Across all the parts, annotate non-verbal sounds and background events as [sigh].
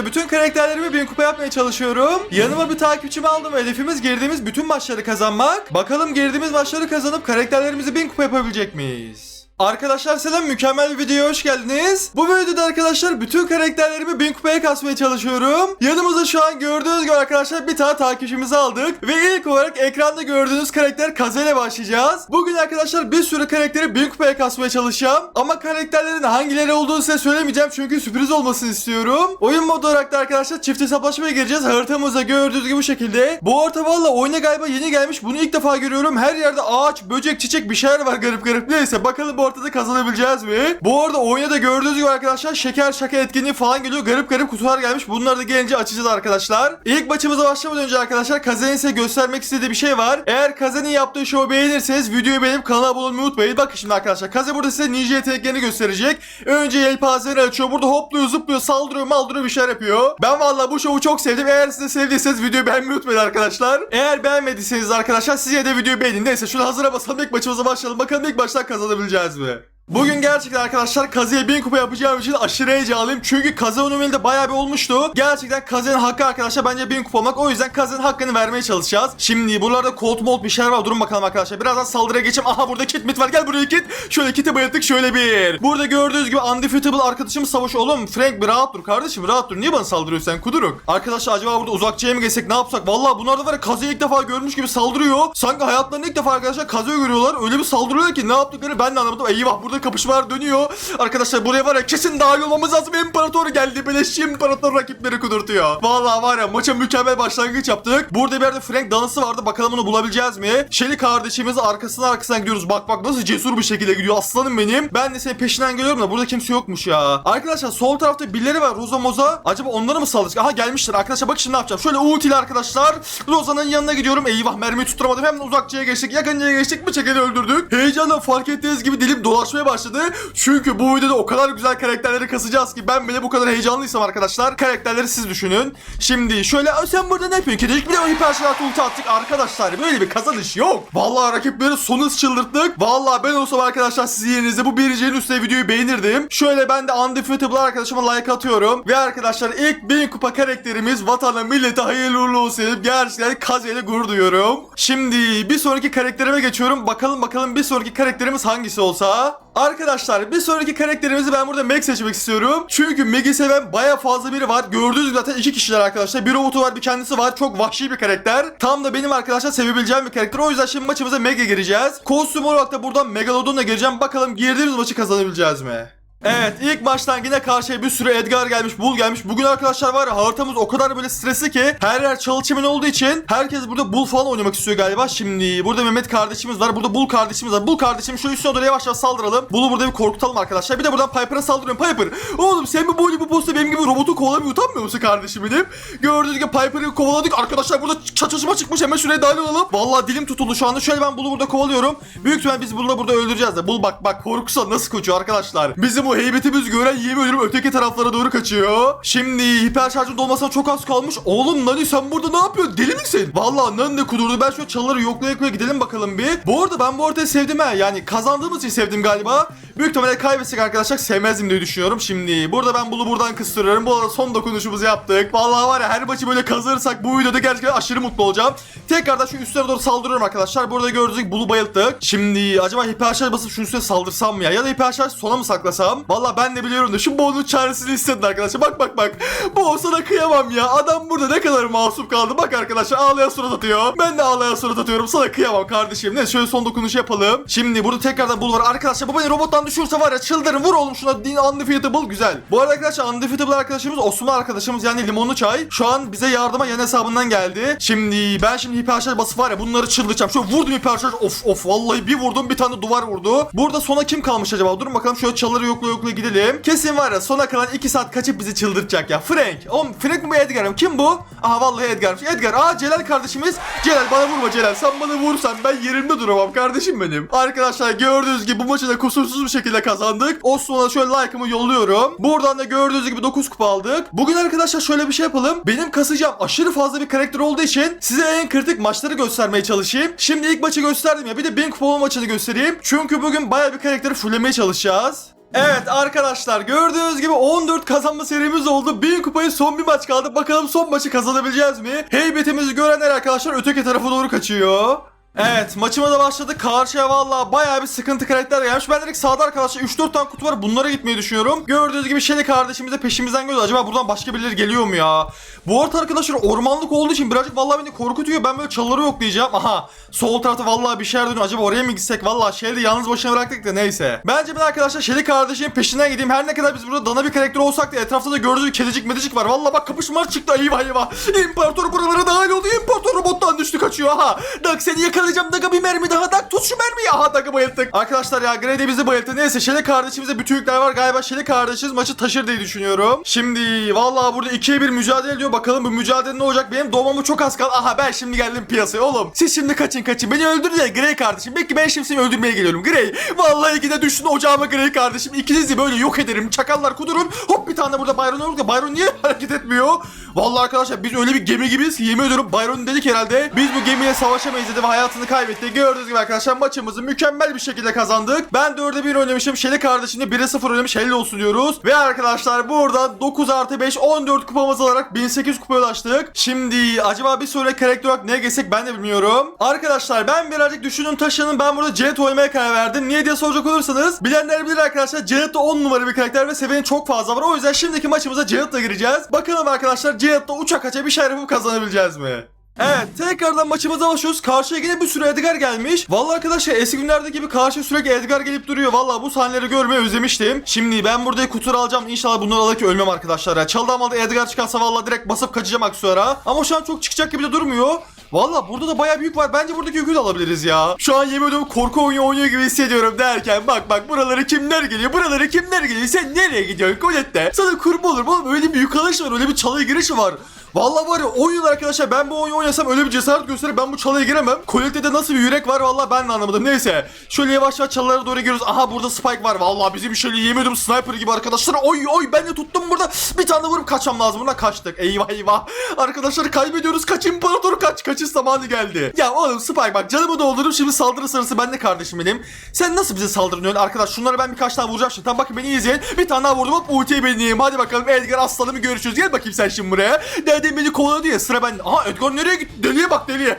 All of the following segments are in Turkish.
videoda bütün karakterlerimi bin kupa yapmaya çalışıyorum. Yanıma bir takipçimi aldım. Hedefimiz girdiğimiz bütün maçları kazanmak. Bakalım girdiğimiz maçları kazanıp karakterlerimizi bin kupa yapabilecek miyiz? Arkadaşlar selam mükemmel bir videoya hoş geldiniz. Bu videoda arkadaşlar bütün karakterlerimi bin kupaya kasmaya çalışıyorum. Yanımızda şu an gördüğünüz gibi arkadaşlar bir tane takipçimizi aldık. Ve ilk olarak ekranda gördüğünüz karakter Kaze ile başlayacağız. Bugün arkadaşlar bir sürü karakteri bin kupaya kasmaya çalışacağım. Ama karakterlerin hangileri olduğunu size söylemeyeceğim çünkü sürpriz olmasını istiyorum. Oyun modu olarak da arkadaşlar çift hesaplaşmaya gireceğiz. Haritamızda gördüğünüz gibi bu şekilde. Bu harita valla oyuna galiba yeni gelmiş. Bunu ilk defa görüyorum. Her yerde ağaç, böcek, çiçek bir şeyler var garip garip. Neyse bakalım bu ortada kazanabileceğiz mi? Bu arada oyuna da gördüğünüz gibi arkadaşlar şeker şaka etkinliği falan geliyor. Garip garip kutular gelmiş. Bunları da gelince açacağız arkadaşlar. İlk maçımıza başlamadan önce arkadaşlar Kazen'in size göstermek istediği bir şey var. Eğer Kazen'in yaptığı şovu beğenirseniz videoyu beğenip kanala abone olmayı unutmayın. Bakın şimdi arkadaşlar Kazen burada size ninja yeteneklerini gösterecek. Önce yelpazeleri açıyor. Burada hopluyor zıplıyor saldırıyor maldırıyor bir şeyler yapıyor. Ben vallahi bu şovu çok sevdim. Eğer siz de sevdiyseniz videoyu beğenmeyi unutmayın arkadaşlar. Eğer beğenmediyseniz arkadaşlar siz de videoyu beğenin. Neyse şunu hazıra basalım ilk maçımıza başlayalım. Bakalım ilk baştan kazanabileceğiz mi? Yeah. Bugün gerçekten arkadaşlar Kaze'ye 1000 kupa yapacağım için aşırı heyecanlıyım. Çünkü Kaze önümünde bayağı bir olmuştu. Gerçekten Kaze'nin hakkı arkadaşlar bence 1000 kupa olmak. O yüzden Kaze'nin hakkını vermeye çalışacağız. Şimdi buralarda Colt Molt bir şeyler var. Durun bakalım arkadaşlar. Birazdan saldırıya geçeyim. Aha burada kit mit var. Gel buraya kit. Şöyle kiti bayılttık. Şöyle bir. Burada gördüğünüz gibi undefeatable arkadaşımız savaş. Oğlum Frank bir rahat dur kardeşim. Rahat dur. Niye bana saldırıyorsun sen kuduruk? Arkadaşlar acaba burada uzakçıya mı geçsek ne yapsak? Vallahi bunlar da var ya ilk defa görmüş gibi saldırıyor. Sanki hayatlarında ilk defa arkadaşlar Kaze'yi görüyorlar. Öyle bir saldırıyorlar ki ne yaptıklarını ben de anlamadım. Eyvah burada kapışmalar dönüyor. Arkadaşlar buraya var ya kesin dahil olmamız lazım. İmparator geldi. Beleşçi imparator rakipleri kudurtuyor. Vallahi var ya maça mükemmel başlangıç yaptık. Burada bir yerde Frank dansı vardı. Bakalım onu bulabileceğiz mi? Shelly kardeşimiz arkasına arkasına gidiyoruz. Bak bak nasıl cesur bir şekilde gidiyor. Aslanım benim. Ben de senin peşinden geliyorum da burada kimse yokmuş ya. Arkadaşlar sol tarafta birileri var. Roza Moza. Acaba onları mı saldıracak? Aha gelmişler. Arkadaşlar bak şimdi ne yapacağım. Şöyle ultiyle arkadaşlar. Roza'nın yanına gidiyorum. Eyvah mermiyi tutturamadım. Hemen uzakçıya geçtik. Yakıncaya geçtik. Bıçakını öldürdük. Heyecanla fark ettiğiniz gibi dilim dolaşmaya başladı. Çünkü bu videoda o kadar güzel karakterleri kasacağız ki ben bile bu kadar heyecanlıysam arkadaşlar. Karakterleri siz düşünün. Şimdi şöyle "Aa, sen burada ne yapıyorsun? Kedicik bir de hiper şartı ulti attık arkadaşlar. Böyle bir kazanış yok. Vallahi rakipleri son hız çıldırttık. Vallahi ben olsam arkadaşlar sizin yerinizde bu biricinin üstüne videoyu beğenirdim. Şöyle ben de undefeatable arkadaşıma like atıyorum. Ve arkadaşlar ilk 1000 kupa karakterimiz vatana millete hayırlı uğurlu olsun. Gerçekten kazeyle gurur duyuyorum. Şimdi bir sonraki karakterime geçiyorum. Bakalım bakalım bir sonraki karakterimiz hangisi olsa. Arkadaşlar bir sonraki karakterimizi ben burada Meg seçmek istiyorum. Çünkü Meg'i seven baya fazla biri var. Gördüğünüz gibi zaten iki kişiler arkadaşlar. Bir robotu var bir kendisi var. Çok vahşi bir karakter. Tam da benim arkadaşlar sevebileceğim bir karakter. O yüzden şimdi maçımıza Meg'e gireceğiz. Kostüm olarak da buradan Megalodon'la gireceğim. Bakalım girdiğimiz maçı kazanabileceğiz mi? Evet ilk baştan yine karşıya bir sürü Edgar gelmiş, Bull gelmiş. Bugün arkadaşlar var ya haritamız o kadar böyle stresli ki her yer çalı olduğu için herkes burada Bull falan oynamak istiyor galiba. Şimdi burada Mehmet kardeşimiz var, burada Bull kardeşimiz var. Bull kardeşim şu üstüne doğru yavaş yavaş saldıralım. Bull'u burada bir korkutalım arkadaşlar. Bir de buradan Piper'a saldırıyorum. Piper oğlum sen bu boylu bu posta benim gibi robotu kovalamaya utanmıyor musun kardeşim benim? Gördüğünüz gibi Piper'ı kovaladık. Arkadaşlar burada çatışma çıkmış hemen şuraya dahil olalım. Vallahi dilim tutuldu şu anda. Şöyle ben Bull'u burada kovalıyorum. Büyük ihtimal biz Bull'u burada öldüreceğiz de. Bull bak bak korkusa nasıl koşuyor arkadaşlar. Bizim o heybetimiz gören yemin ediyorum öteki taraflara doğru kaçıyor. Şimdi hiper şarjın dolmasına çok az kalmış. Oğlum Nani sen burada ne yapıyorsun? Deli misin? Vallahi Nani de kudurdu. Ben şu çalıları yoklaya yoklaya gidelim bakalım bir. Bu arada ben bu ortayı sevdim ha. Yani kazandığımız için sevdim galiba. Büyük ihtimalle kaybetsek arkadaşlar sevmezdim diye düşünüyorum. Şimdi burada ben bunu buradan kıstırıyorum. Bu arada son dokunuşumuzu yaptık. Vallahi var ya her maçı böyle kazanırsak bu videoda gerçekten aşırı mutlu olacağım. Tekrardan şu üstlere doğru saldırıyorum arkadaşlar. Burada gördüğünüz Bulu bayılttık. Şimdi acaba hiper şarj basıp şunun üstüne saldırsam mı ya? Ya da hiper şarj sona mı saklasam? Vallahi ben de biliyorum da şu Bo'nun çaresini istedim arkadaşlar. Bak bak bak. Bo sana kıyamam ya. Adam burada ne kadar masum kaldı. Bak arkadaşlar ağlayan surat atıyor. Ben de ağlayan surat atıyorum. Sana kıyamam kardeşim. Neyse şöyle son dokunuş yapalım. Şimdi burada tekrardan Bul var. Arkadaşlar bu beni robottan düşürse var ya çıldırın. Vur oğlum şuna. Din undefeatable güzel. Bu arada arkadaşlar undefeatable arkadaşımız Osman arkadaşımız yani limonlu çay. Şu an bize yardıma yan hesabından geldi. Şimdi ben şimdi hiper şarj basıp var ya bunları çıldıracağım. Şöyle vurdum hiper şarj. Of of vallahi bir vurdum bir tane duvar vurdu. Burada sona kim kalmış acaba? Durun bakalım şöyle çalıları yokla yokla gidelim. Kesin var ya sona kalan 2 saat kaçıp bizi çıldırtacak ya. Frank. Oğlum Frank bu Edgar mı? Kim bu? Aha vallahi Edgar'mış. Edgar. Aa Celal kardeşimiz. Celal bana vurma Celal. Sen bana vursan ben yerimde duramam kardeşim benim. Arkadaşlar gördüğünüz gibi bu maçı da kusursuz bir şekilde kazandık. Osman'a şöyle like'ımı yolluyorum. Buradan da gördüğünüz gibi 9 kupa aldık. Bugün arkadaşlar şöyle bir şey yapalım. Benim kasacağım aşırı fazla bir karakter olduğu için size en kritik maçları göstermeye çalışayım. Şimdi ilk maçı gösterdim ya. Bir de 1000 kupa maçını göstereyim. Çünkü bugün baya bir karakteri fullemeye çalışacağız. Evet arkadaşlar gördüğünüz gibi 14 kazanma serimiz oldu. 1000 kupayı son bir maç kaldı. Bakalım son maçı kazanabileceğiz mi? Heybetimizi görenler arkadaşlar öteki tarafa doğru kaçıyor. Evet maçıma da başladık. Karşıya valla bayağı bir sıkıntı karakter gelmiş. Ben direkt sağda arkadaşlar 3-4 tane kutu var. Bunlara gitmeyi düşünüyorum. Gördüğünüz gibi Şeli kardeşimiz de peşimizden geliyor. Acaba buradan başka birileri geliyor mu ya? Bu arada arkadaşlar ormanlık olduğu için birazcık vallahi beni korkutuyor. Ben böyle çalıları yok diyeceğim. Aha sol tarafta vallahi bir şeyler dönüyor. Acaba oraya mı gitsek? Vallahi Şeli'yi yalnız başına bıraktık da neyse. Bence ben arkadaşlar Şeli kardeşimin peşinden gideyim. Her ne kadar biz burada dana bir karakter olsak da etrafta da gördüğünüz gibi kedicik medicik var. Vallahi bak kapışmalar çıktı. Eyvah eyvah. İmparator buralara dahil oldu. İmparator robottan düştü kaçıyor. Aha. Dak seni yakalayacağım. Dak'a bir mermi daha. Dak tut şu mermiyi. Aha Dak'ı bayılttık. Arkadaşlar ya Grey de bizi bayılttı. Neyse Şeli kardeşimize bütün yükler var. Galiba Şeli kardeşimiz maçı taşır diye düşünüyorum. Şimdi vallahi burada ikiye bir mücadele ediyor. Bakalım bu mücadele ne olacak? Benim doğmama çok az kaldı. Aha ben şimdi geldim piyasaya oğlum. Siz şimdi kaçın kaçın. Beni öldürün ya Grey kardeşim. Belki ben şimdi seni öldürmeye geliyorum. Grey. Vallahi yine düştün ocağıma Grey kardeşim. İkinizi böyle yok ederim. Çakallar kudurun. Hop bir tane burada Byron olur da Byron niye hareket etmiyor? Vallahi arkadaşlar biz öyle bir gemi gibiyiz ki yemin ediyorum Byron dedik herhalde. Biz bu gemiyle savaşamayız dedi ve hayatını kaybetti. Gördüğünüz gibi arkadaşlar maçımızı mükemmel bir şekilde kazandık. Ben 4'e 1 oynamışım. Şeli kardeşim de 1'e 0 oynamış. Helal olsun diyoruz. Ve arkadaşlar burada 9 artı 5 14 kupamız alarak 1800 kupaya ulaştık. Şimdi acaba bir sonraki karakter olarak neye geçsek ben de bilmiyorum. Arkadaşlar ben birazcık düşündüm taşının ben burada Janet oynamaya karar verdim. Niye diye soracak olursanız bilenler bilir arkadaşlar Janet de 10 numara bir karakter ve seviyenin çok fazla var. O yüzden şimdiki maçımıza Janet'la gireceğiz. Bakalım arkadaşlar Janet'la uçak kaça bir şey yapıp kazanabileceğiz mi? Evet tekrardan maçımıza başlıyoruz. Karşıya yine bir sürü Edgar gelmiş. Vallahi arkadaşlar eski günlerdeki gibi karşı sürekli Edgar gelip duruyor. Vallahi bu sahneleri görmeyi özlemiştim. Şimdi ben burada kutuları alacağım. İnşallah bunları alırken ölmem arkadaşlar ya. Çaldan malda Edgar çıkarsa vallahi direkt basıp kaçacağım aksuara. Ama şu an çok çıkacak gibi de durmuyor. Vallahi burada da bayağı büyük var. Bence buradaki yükü de alabiliriz ya. Şu an yemin ediyorum korku oyunu oynuyor gibi hissediyorum derken bak bak buraları kimler geliyor? Buraları kimler geliyor? Sen nereye gidiyorsun Colette? Sana kurban olurum oğlum. Öyle bir yük alış var. Öyle bir çalıya giriş var. Vallahi var ya oyun arkadaşlar ben bu oyunu oynasam öyle bir cesaret gösterip ben bu çalıya giremem. Colette'de nasıl bir yürek var vallahi ben de anlamadım. Neyse. Şöyle yavaş yavaş çalılara doğru giriyoruz. Aha burada Spike var. Vallahi bizim şöyle yemin ediyorum sniper gibi arkadaşlar. Oy oy ben de tuttum burada. Bir tane vurup kaçmam lazım. Buna kaçtık. Eyvah eyvah. Arkadaşlar kaybediyoruz. Kaç imparator kaç. Kaçış zamanı geldi. Ya oğlum Spike bak canımı doldurup şimdi saldırı sırası ben de kardeşim benim. Sen nasıl bize saldırıyorsun arkadaş? Şunları ben birkaç tane vuracağım şimdi. Tamam bakın beni izleyin. Bir tane daha vurdum hop ultiyi benim. Hadi bakalım Edgar aslanımı görüşürüz. Gel bakayım sen şimdi buraya. Dedem beni kovaladı ya sıra ben. Aha Edgar nereye gitti? Deliye bak deliye.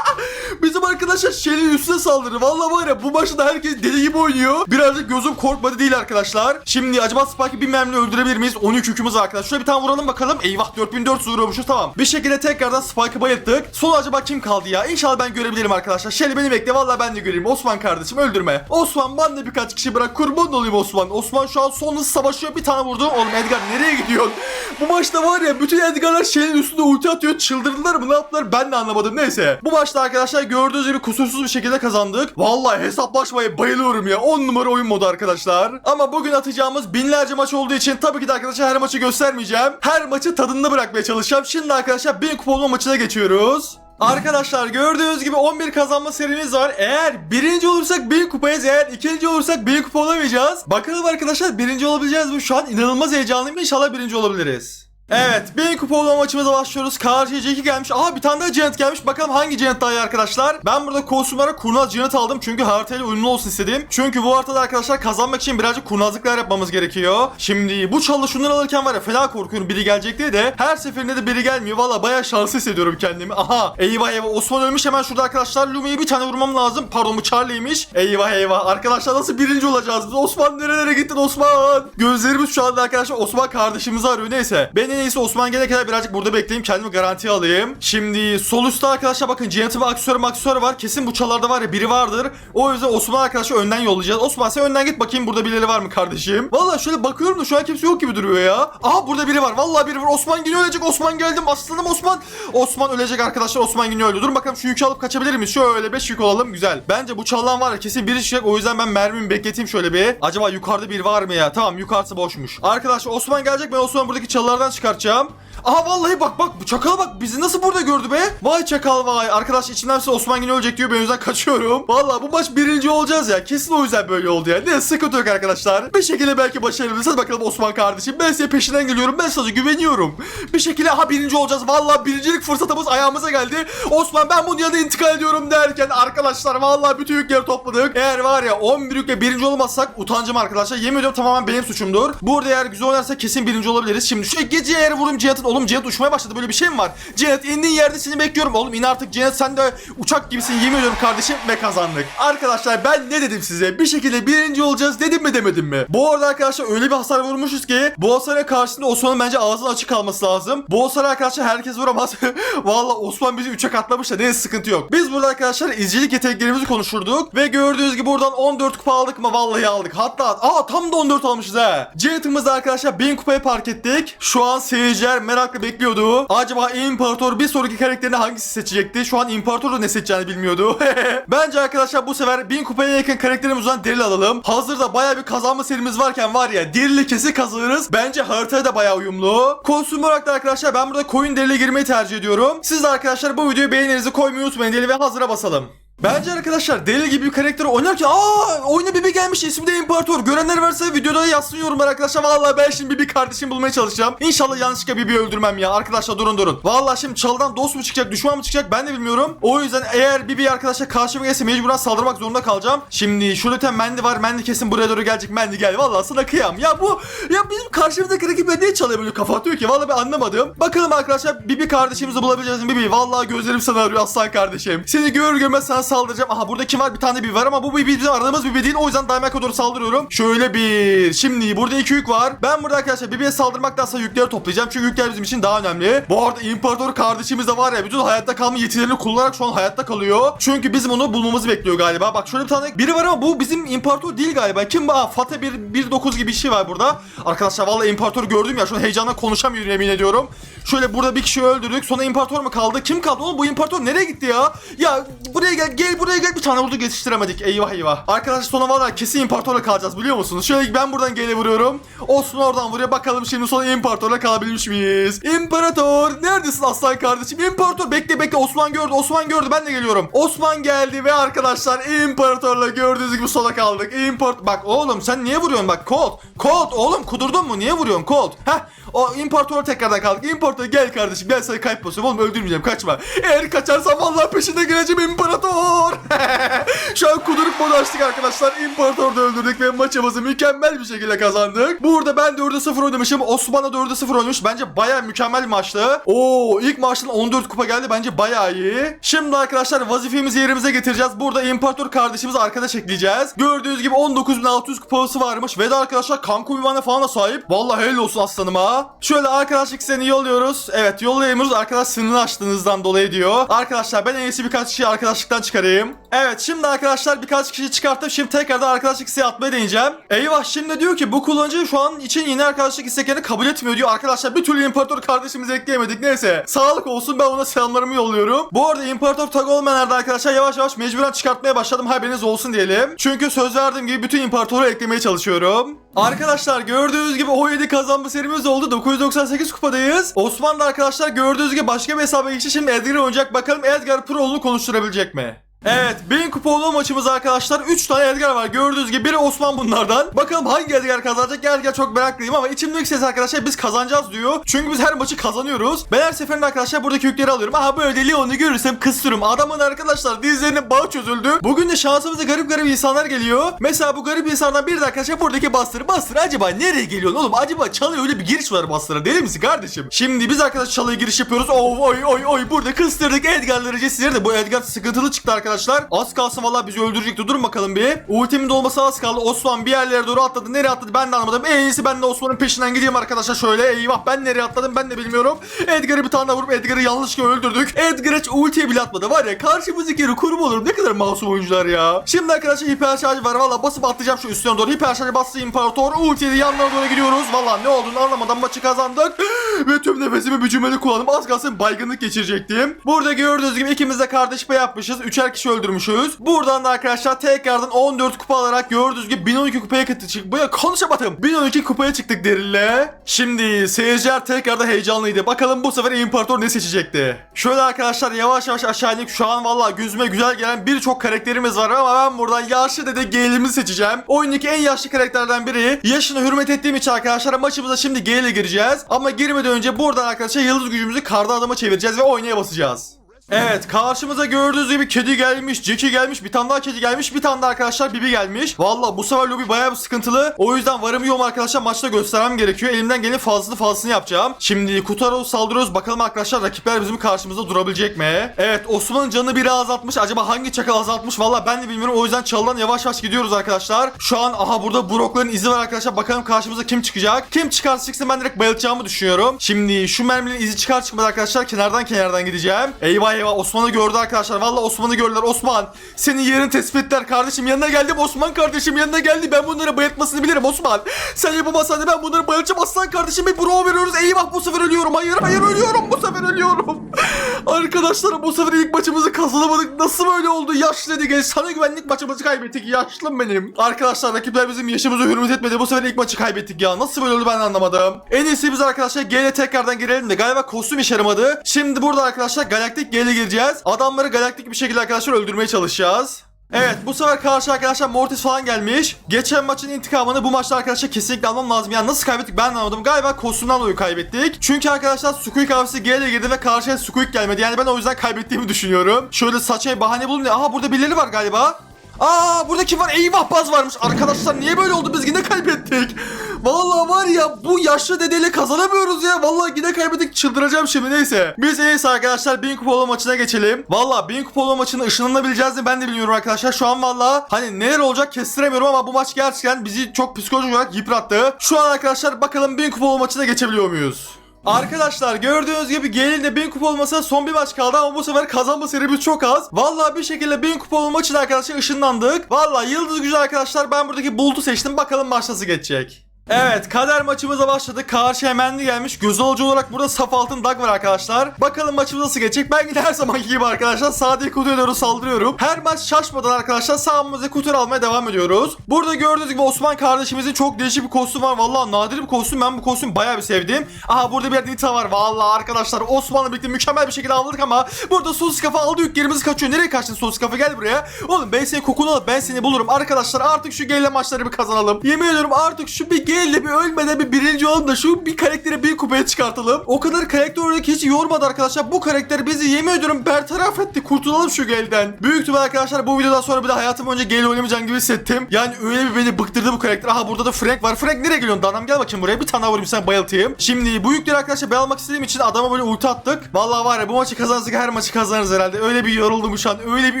[laughs] Bizim arkadaşlar Shelly'nin üstüne saldırdı. Vallahi var ya bu maçta herkes deli gibi oynuyor. Birazcık gözüm korkmadı değil arkadaşlar. Şimdi acaba Spike'ı bir mermiyle öldürebilir miyiz? 13 yükümüz var arkadaşlar. Şöyle bir tane vuralım bakalım. Eyvah 4400 vuruyormuşuz tamam. Bir şekilde tekrardan Spike'ı bayılttık. Son acaba kim kaldı ya? İnşallah ben görebilirim arkadaşlar. Shelly beni bekle. Vallahi ben de göreyim. Osman kardeşim öldürme. Osman ben de birkaç kişi bırak. Kurban olayım Osman. Osman şu an son hız savaşıyor. Bir tane vurdu. Oğlum Edgar nereye gidiyorsun? Bu maçta var ya bütün Edgar'lar Shelly'nin üstünde ulti atıyor. Çıldırdılar mı? Ne yaptılar? Ben de anlamadım. Neyse. Bu maçta arkadaşlar gördüğünüz gibi kusursuz bir şekilde kazandık. Vallahi hesaplaşmaya bayılıyorum ya. 10 numara oyun modu arkadaşlar. Ama bugün atacağımız binlerce maç olduğu için tabii ki de arkadaşlar her maçı göstermeyeceğim. Her maçı tadında bırakmaya çalışacağım. Şimdi arkadaşlar 1000 kupa olma maçına geçiyoruz. Arkadaşlar gördüğünüz gibi 11 kazanma serimiz var. Eğer birinci olursak 1000 kupayız. Eğer ikinci olursak 1000 kupa olamayacağız. Bakalım arkadaşlar birinci olabileceğiz mi? Şu an inanılmaz heyecanlıyım. İnşallah birinci olabiliriz. Evet 1000 kupa olma maçımıza başlıyoruz. Karşıya Jackie gelmiş. Aha bir tane daha Giant gelmiş. Bakalım hangi Giant daha iyi arkadaşlar. Ben burada kostümlere kurnaz Giant aldım. Çünkü haritayla uyumlu olsun istedim. Çünkü bu haritada arkadaşlar kazanmak için birazcık kurnazlıklar yapmamız gerekiyor. Şimdi bu çalı şunları alırken var ya fena korkuyorum biri gelecek diye de her seferinde de biri gelmiyor. Valla bayağı şanslı hissediyorum kendimi. Aha eyvah eyvah Osman ölmüş hemen şurada arkadaşlar. Lumi'ye bir tane vurmam lazım. Pardon bu Charlie'ymiş. Eyvah eyvah. Arkadaşlar nasıl birinci olacağız? Osman nerelere gittin Osman? Gözlerimiz şu anda arkadaşlar Osman kardeşimizi arıyor. Neyse. Ben en iyisi Osman gelene kadar birazcık burada bekleyeyim. Kendimi garantiye alayım. Şimdi sol üstte arkadaşlar bakın Giant'ı ve aksiyonu maksiyonu var. Kesin bu çalarda var ya biri vardır. O yüzden Osman arkadaşlar önden yollayacağız. Osman sen önden git bakayım burada birileri var mı kardeşim? Valla şöyle bakıyorum da şu an kimse yok gibi duruyor ya. Aha burada biri var. Vallahi biri var. Osman yine ölecek. Osman geldim. Aslanım Osman. Osman ölecek arkadaşlar. Osman yine öldü. Dur bakalım şu yükü alıp kaçabilir miyiz? Şöyle 5 yük olalım. Güzel. Bence bu çalan var ya kesin biri çıkacak. O yüzden ben mermimi bekleteyim şöyle bir. Acaba yukarıda biri var mı ya? Tamam yukarısı boşmuş. Arkadaşlar Osman gelecek. Ben Osman'ı buradaki çalılardan çıkartacağım. Aha vallahi bak bak çakala bak bizi nasıl burada gördü be? Vay çakal vay. Arkadaş içimden size Osman yine ölecek diyor ben yüzden kaçıyorum. Vallahi bu maç birinci olacağız ya. Kesin o yüzden böyle oldu ya. Ne sıkıntı yok arkadaşlar. Bir şekilde belki başarabiliriz. Bakalım Osman kardeşim. Ben size peşinden geliyorum. Ben sana güveniyorum. Bir şekilde ha birinci olacağız. Vallahi birincilik fırsatımız ayağımıza geldi. Osman ben bunun yanına intikal ediyorum derken arkadaşlar vallahi bütün yükleri topladık. Eğer var ya 11 yükle birinci olmazsak utancım arkadaşlar. Yemin ediyorum tamamen benim suçumdur. Burada eğer güzel oynarsak kesin birinci olabiliriz. Şimdi şu gece eğer vurum Cihat'ın oğlum Cihat uçmaya başladı böyle bir şey mi var? Cihat indiğin yerde seni bekliyorum oğlum in artık Cihat sen de uçak gibisin yemin ediyorum kardeşim ve kazandık. Arkadaşlar ben ne dedim size? Bir şekilde birinci olacağız dedim mi demedim mi? Bu arada arkadaşlar öyle bir hasar vurmuşuz ki bu hasara karşısında Osman'ın bence ağzının açık kalması lazım. Bu hasara arkadaşlar herkes vuramaz. [laughs] Valla Osman bizi 3'e katlamış da neyse sıkıntı yok. Biz burada arkadaşlar izcilik yeteneklerimizi konuşurduk ve gördüğünüz gibi buradan 14 kupa aldık mı? Vallahi aldık. Hatta aa tam da 14 almışız ha. Cihat'ımızda arkadaşlar 1000 kupaya park ettik. Şu an seyirciler merakla bekliyordu. Acaba İmparator bir sonraki karakterini hangisi seçecekti? Şu an İmparator da ne seçeceğini bilmiyordu. [laughs] Bence arkadaşlar bu sefer 1000 kupaya yakın karakterimizden delil alalım. Hazırda baya bir kazanma serimiz varken var ya delili kesin kazanırız. Bence haritaya da baya uyumlu. Kostüm olarak da arkadaşlar ben burada coin delile girmeyi tercih ediyorum. Siz de arkadaşlar bu videoyu beğeninizi koymayı unutmayın diyelim ve hazıra basalım. Bence arkadaşlar deli gibi bir karakteri oynarken aa oyuna Bibi gelmiş ismi de İmparator. Görenler varsa videoda yazsın yorumlar arkadaşlar. Vallahi ben şimdi Bibi kardeşim bulmaya çalışacağım. İnşallah yanlışlıkla Bibi'yi öldürmem ya. Arkadaşlar durun durun. Vallahi şimdi çaldan dost mu çıkacak düşman mı çıkacak ben de bilmiyorum. O yüzden eğer Bibi arkadaşlar karşıma gelse mecburen saldırmak zorunda kalacağım. Şimdi şurada Mendi var. Mendi kesin buraya doğru gelecek. Mendi gel. Vallahi sana kıyam. Ya bu ya bizim karşımızdaki rakip ne çalıyor böyle kafa atıyor ki? Vallahi ben anlamadım. Bakalım arkadaşlar Bibi kardeşimizi bulabileceğiz mi? Bibi vallahi gözlerim sana arıyor aslan kardeşim. Seni görür görmez sana saldıracağım. Aha burada kim var? Bir tane Bibi var ama bu Bibi bizim aradığımız Bibi değil. O yüzden Daimak'a doğru saldırıyorum. Şöyle bir. Şimdi burada iki yük var. Ben burada arkadaşlar Bibi'ye saldırmaktansa yükleri toplayacağım. Çünkü yükler bizim için daha önemli. Bu arada İmparator kardeşimiz de var ya bütün hayatta kalma yetilerini kullanarak şu an hayatta kalıyor. Çünkü bizim onu bulmamızı bekliyor galiba. Bak şöyle bir tane biri var ama bu bizim İmparator değil galiba. Kim bu? Aa, Fatih 1.9 gibi bir şey var burada. Arkadaşlar vallahi İmparator gördüm ya. Şu an heyecanla konuşamıyorum yemin ediyorum. Şöyle burada bir kişi öldürdük. Sonra İmparator mu kaldı? Kim kaldı? Oğlum bu İmparator nereye gitti ya? Ya buraya gel gel buraya gel. Bir tane vurdu yetiştiremedik. Eyvah eyvah. Arkadaşlar sonra valla kesin İmparator'la kalacağız biliyor musunuz? Şöyle ben buradan gele vuruyorum. Osman oradan vuruyor. Bakalım şimdi sonra İmparator'la kalabilmiş miyiz? İmparator neredesin aslan kardeşim? İmparator bekle bekle Osman gördü. Osman gördü ben de geliyorum. Osman geldi ve arkadaşlar İmparator'la gördüğünüz gibi sola kaldık. İmparator bak oğlum sen niye vuruyorsun bak Colt. Colt oğlum kudurdun mu? Niye vuruyorsun Colt? Heh o İmparator'a tekrardan kaldık. İmparator gel kardeşim gel sana kayıp basıyorum. Oğlum öldürmeyeceğim kaçma. Eğer kaçarsam vallahi peşinde geleceğim İmparator. [laughs] Şu an kudurup modu açtık arkadaşlar. İmparator'u da öldürdük ve maçımızı mükemmel bir şekilde kazandık. Burada ben 4'e 0 oynamışım. Osman da 4'e 0 oynamış. Bence baya mükemmel maçtı. Oo ilk maçtan 14 kupa geldi. Bence baya iyi. Şimdi arkadaşlar vazifemizi yerimize getireceğiz. Burada İmparator kardeşimizi arkadaş ekleyeceğiz. Gördüğünüz gibi 19.600 kupası varmış. Ve de arkadaşlar kanka ünvanına falan da sahip. Vallahi helal olsun aslanıma. Şöyle arkadaşlık seni yolluyoruz. Evet yollayamıyoruz. Arkadaş sınırını açtığınızdan dolayı diyor. Arkadaşlar ben en iyisi birkaç kişiyi arkadaşlıktan çıkarayım. Evet şimdi arkadaşlar birkaç kişi çıkarttım. Şimdi tekrardan arkadaşlık isteği atmaya deneyeceğim. Eyvah şimdi diyor ki bu kullanıcı şu an için yeni arkadaşlık isteklerini kabul etmiyor diyor. Arkadaşlar bir türlü imparator kardeşimizi ekleyemedik. Neyse sağlık olsun ben ona selamlarımı yolluyorum. Bu arada imparator tag olmayanlarda arkadaşlar yavaş yavaş mecburen çıkartmaya başladım. Haberiniz olsun diyelim. Çünkü söz verdiğim gibi bütün imparatoru eklemeye çalışıyorum. Arkadaşlar gördüğünüz gibi 17 kazanma serimiz oldu. 998 kupadayız. Osman da arkadaşlar gördüğünüz gibi başka bir hesaba geçti. Şimdi Edgar oynayacak. Bakalım Edgar Pro'lu konuşturabilecek mi? Evet 1000 kupa olan maçımız arkadaşlar. 3 tane Edgar var. Gördüğünüz gibi biri Osman bunlardan. Bakalım hangi Edgar kazanacak? Edgar çok meraklıyım ama içimdeki ses arkadaşlar biz kazanacağız diyor. Çünkü biz her maçı kazanıyoruz. Ben her seferinde arkadaşlar buradaki yükleri alıyorum. Aha böyle Leon'u görürsem kıstırım Adamın arkadaşlar dizlerinin bağı çözüldü. Bugün de şansımıza garip garip insanlar geliyor. Mesela bu garip insanlardan biri de arkadaşlar buradaki Buster Buster acaba nereye geliyorsun oğlum? Acaba çalıya öyle bir giriş var Buster'a deli misin kardeşim? Şimdi biz arkadaşlar çalıya giriş yapıyoruz. Oh oy oy oy. Burada kıstırdık. Edgar'ları sizlere bu Edgar sıkıntılı çıktı arkadaşlar Az kalsın vallahi bizi öldürecekti. Durun bakalım bir. Ultimin dolması az kaldı. Osman bir yerlere doğru atladı. Nereye atladı ben de anlamadım. En iyisi ben de Osman'ın peşinden gideyim arkadaşlar şöyle. Eyvah ben nereye atladım ben de bilmiyorum. Edgar'ı bir tane vurup Edgar'ı yanlışlıkla öldürdük. Edgar hiç ultiye bile atmadı. Var ya karşımızdaki kurum olur. Ne kadar masum oyuncular ya. Şimdi arkadaşlar hiper şarjı var. Valla basıp atlayacağım şu üstüne doğru. Hiper şarjı bastı imparator. Ultiye yanlarına doğru gidiyoruz. Valla ne olduğunu anlamadan maçı kazandık. [gasps] Ve tüm nefesimi bir cümlede kullandım. Az kalsın baygınlık geçirecektim. Burada gördüğünüz gibi ikimiz de kardeş pay yapmışız. Üçer kişi kişi öldürmüşüz. Buradan da arkadaşlar tekrardan 14 kupa alarak gördüğünüz gibi 1012 kupaya çıktık. Ya konuşamadım. 1012 kupaya çıktık Deril'le. Şimdi seyirciler tekrardan heyecanlıydı. Bakalım bu sefer imparator ne seçecekti? Şöyle arkadaşlar yavaş yavaş aşağı indik. Şu an valla gözüme güzel gelen birçok karakterimiz var ama ben buradan yaşlı dede Gale'imi seçeceğim. Oyundaki en yaşlı karakterlerden biri. Yaşını hürmet ettiğim için arkadaşlar maçımıza şimdi Gale ile gireceğiz. Ama girmeden önce buradan arkadaşlar yıldız gücümüzü karda adama çevireceğiz ve oynaya basacağız. Evet karşımıza gördüğünüz gibi kedi gelmiş, Jackie gelmiş, bir tane daha kedi gelmiş, bir tane daha arkadaşlar Bibi gelmiş. Valla bu sefer lobi bayağı bir sıkıntılı. O yüzden varım yoğum arkadaşlar maçta göstermem gerekiyor. Elimden gelen fazlasını fazlasını yapacağım. Şimdi Kutaro saldırıyoruz. Bakalım arkadaşlar rakipler bizim karşımızda durabilecek mi? Evet Osman'ın canını biri azaltmış. Acaba hangi çakal azaltmış? Valla ben de bilmiyorum. O yüzden çalıdan yavaş yavaş gidiyoruz arkadaşlar. Şu an aha burada Brock'ların izi var arkadaşlar. Bakalım karşımıza kim çıkacak? Kim çıkarsa çıksın ben direkt bayılacağımı düşünüyorum. Şimdi şu merminin izi çıkar çıkmaz arkadaşlar kenardan kenardan gideceğim. Eyvah eyvah Osman'ı gördü arkadaşlar. Valla Osman'ı gördüler. Osman senin yerini tespit ettiler kardeşim. Yanına geldim Osman kardeşim yanına geldi. Ben bunları bayıltmasını bilirim Osman. Sen yapamazsan da ben bunları bayılacağım aslan kardeşim. Bir bro veriyoruz. Eyvah bu sefer ölüyorum. Hayır hayır ölüyorum. Bu sefer ölüyorum. [laughs] Arkadaşlar bu sefer ilk maçımızı kazanamadık. Nasıl böyle oldu? Yaşlı dedi genç. Sana güvenlik maçımızı kaybettik. Yaşlım benim. Arkadaşlar rakipler bizim yaşımızı hürmet etmedi. Bu sefer ilk maçı kaybettik ya. Nasıl böyle oldu ben anlamadım. En iyisi biz arkadaşlar G'le tekrardan girelim de. Galiba kostüm işe yaramadı. Şimdi burada arkadaşlar Galaktik G'le gireceğiz. Adamları galaktik bir şekilde arkadaşlar öldürmeye çalışacağız. Evet bu sefer karşı arkadaşlar Mortis falan gelmiş. Geçen maçın intikamını bu maçta arkadaşlar kesinlikle almam lazım. Yani nasıl kaybettik ben anlamadım. Galiba kostümden dolayı kaybettik. Çünkü arkadaşlar Squeak abisi G ile girdi ve karşıya Squeak gelmedi. Yani ben o yüzden kaybettiğimi düşünüyorum. Şöyle saçma bir bahane diye. Aha burada birileri var galiba. Aa burada kim var? Eyvah baz varmış. Arkadaşlar niye böyle oldu? Biz yine kaybettik. Vallahi var ya bu yaşlı dedeyle kazanamıyoruz ya. Vallahi yine kaybettik. Çıldıracağım şimdi neyse. Biz en arkadaşlar 1000 kupalı maçına geçelim. Vallahi 1000 kupalı maçını ışınlanabileceğiz mi ben de bilmiyorum arkadaşlar. Şu an vallahi hani neler olacak kestiremiyorum ama bu maç gerçekten bizi çok psikolojik olarak yıprattı. Şu an arkadaşlar bakalım 1000 kupalı maçına geçebiliyor muyuz? Arkadaşlar gördüğünüz gibi gelin 1000 kupa olmasına son bir maç kaldı ama bu sefer kazanma serimiz çok az. Vallahi bir şekilde 1000 kupa olma maçına arkadaşlar ışınlandık. Vallahi yıldız gücü arkadaşlar ben buradaki bultu seçtim. Bakalım maç nasıl geçecek. Evet kader maçımıza başladık. Karşı hemenli gelmiş. Göz alıcı olarak burada saf altın dag var arkadaşlar. Bakalım maçımız nasıl geçecek. Ben yine her zamanki gibi arkadaşlar sağdaki kutuya doğru saldırıyorum. Her maç şaşmadan arkadaşlar sağımıza kutu almaya devam ediyoruz. Burada gördüğünüz gibi Osman kardeşimizin çok değişik bir kostüm var. Vallahi nadir bir kostüm. Ben bu kostümü bayağı bir sevdim. Aha burada bir Nita var. Vallahi arkadaşlar Osman'la birlikte mükemmel bir şekilde avladık ama burada sos kafa aldı yüklerimiz kaçıyor. Nereye kaçtın sos kafa gel buraya. Oğlum ben senin kokunu alıp ben seni bulurum. Arkadaşlar artık şu gelle maçları bir kazanalım. Yemin ediyorum artık şu bir gelle bir ölmeden bir birinci olalım da şu bir karakteri bir kupaya çıkartalım. O kadar karakter oradaki hiç yormadı arkadaşlar. Bu karakter bizi yemin ediyorum bertaraf etti. Kurtulalım şu gelden. Büyük ihtimal arkadaşlar bu videodan sonra bir de hayatım önce gel oynamayacağım gibi hissettim. Yani öyle bir beni bıktırdı bu karakter. Aha burada da Frank var. Frank nereye geliyorsun? Danam gel bakayım buraya. Bir tane vurayım sen bayıltayım. Şimdi bu yükleri arkadaşlar ben almak istediğim için adama böyle ulti attık. Vallahi var ya bu maçı kazanırsak her maçı kazanırız herhalde. Öyle bir yoruldum şu an. Öyle bir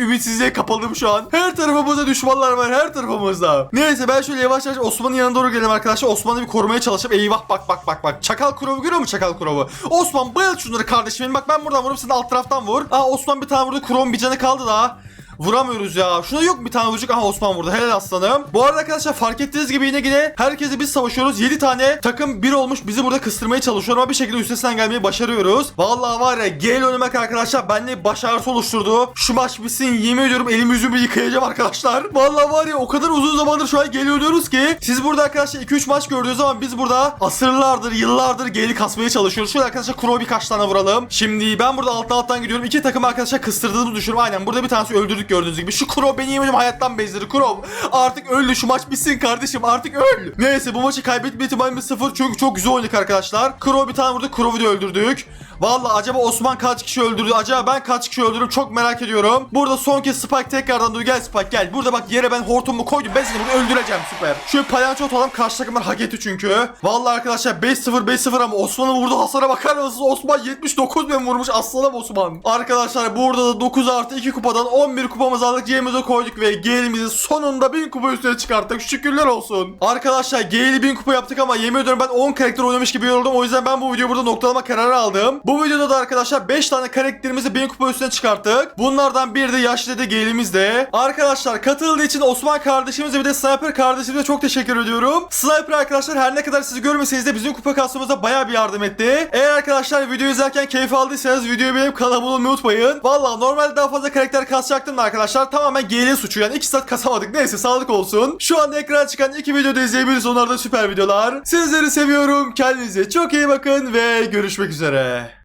ümitsizliğe kapıldım şu an. Her tarafımızda düşmanlar var. Her tarafımızda. Neyse ben şöyle yavaş yavaş Osman'ın yanına doğru gelelim arkadaşlar. Osman'ı bir korumaya çalışıp eyvah bak bak bak bak. Çakal kurovu görüyor musun çakal kurovu? Osman bayıl şunları kardeşim. Bak ben buradan vururum sen alt taraftan vur. Aa Osman bir tane vurdu. Kurovun bir canı kaldı daha. Vuramıyoruz ya. Şuna yok bir tane vuracak? Aha Osman vurdu. Helal aslanım. Bu arada arkadaşlar fark ettiğiniz gibi yine yine herkese biz savaşıyoruz. 7 tane takım bir olmuş. Bizi burada kıstırmaya çalışıyor ama bir şekilde üstesinden gelmeyi başarıyoruz. Vallahi var ya gel oynamak arkadaşlar benimle bir başarısı oluşturdu. Şu maç bitsin yemin ediyorum elimi yüzümü yıkayacağım arkadaşlar. Vallahi var ya o kadar uzun zamandır şu an gel oynuyoruz ki. Siz burada arkadaşlar 2-3 maç gördüğünüz zaman biz burada asırlardır yıllardır geli kasmaya çalışıyoruz. Şöyle arkadaşlar Kuro birkaç tane vuralım. Şimdi ben burada alttan alttan gidiyorum. İki takım arkadaşlar kıstırdığımı düşünüyorum. Aynen burada bir tanesi öldürdük gördüğünüz gibi. Şu Kuro beni yemin ediyorum hayattan bezdirdi. Kuro artık öldü şu maç bitsin kardeşim artık öl. Neyse bu maçı kaybetme ihtimalimiz sıfır çünkü çok güzel oynadık arkadaşlar. Kuro bir tane vurdu Kuro'yu da öldürdük. Vallahi acaba Osman kaç kişi öldürdü? Acaba ben kaç kişi öldürdüm? Çok merak ediyorum. Burada son kez Spike tekrardan dur. Gel Spike gel. Burada bak yere ben hortumu koydum. Ben seni öldüreceğim süper. Şöyle palyaço atalım. Karşı takımlar hak etti çünkü. Vallahi arkadaşlar 5-0 5-0 ama Osman'ın vurduğu hasara bakar mısınız? Osman 79 bin vurmuş. Aslanım Osman. Arkadaşlar burada da 9 artı 2 kupadan 11 kupamızı aldık. Cebimize koyduk ve Gale'imizi sonunda 1000 kupa üstüne çıkarttık. Şükürler olsun. Arkadaşlar Gale'i 1000 kupa yaptık ama yemin ediyorum ben 10 karakter oynamış gibi yoruldum. O yüzden ben bu videoyu burada noktalama kararı aldım. Bu videoda da arkadaşlar 5 tane karakterimizi 1000 kupa üstüne çıkarttık. Bunlardan biri de yaşlı dede Gale'imiz de. Arkadaşlar katıldığı için Osman kardeşimize bir de Sniper kardeşimize çok teşekkür ediyorum. Sniper arkadaşlar her ne kadar sizi görmeseniz de bizim kupa kasmamıza bayağı bir yardım etti. Eğer arkadaşlar videoyu izlerken keyif aldıysanız videoyu beğenip kanalıma olmayı unutmayın. Valla normalde daha fazla karakter kasacaktım da arkadaşlar tamamen GL suçu yani 2 saat kasamadık neyse sağlık olsun. Şu anda ekrana çıkan iki videoda izleyebiliriz onlar da süper videolar. Sizleri seviyorum kendinize çok iyi bakın ve görüşmek üzere.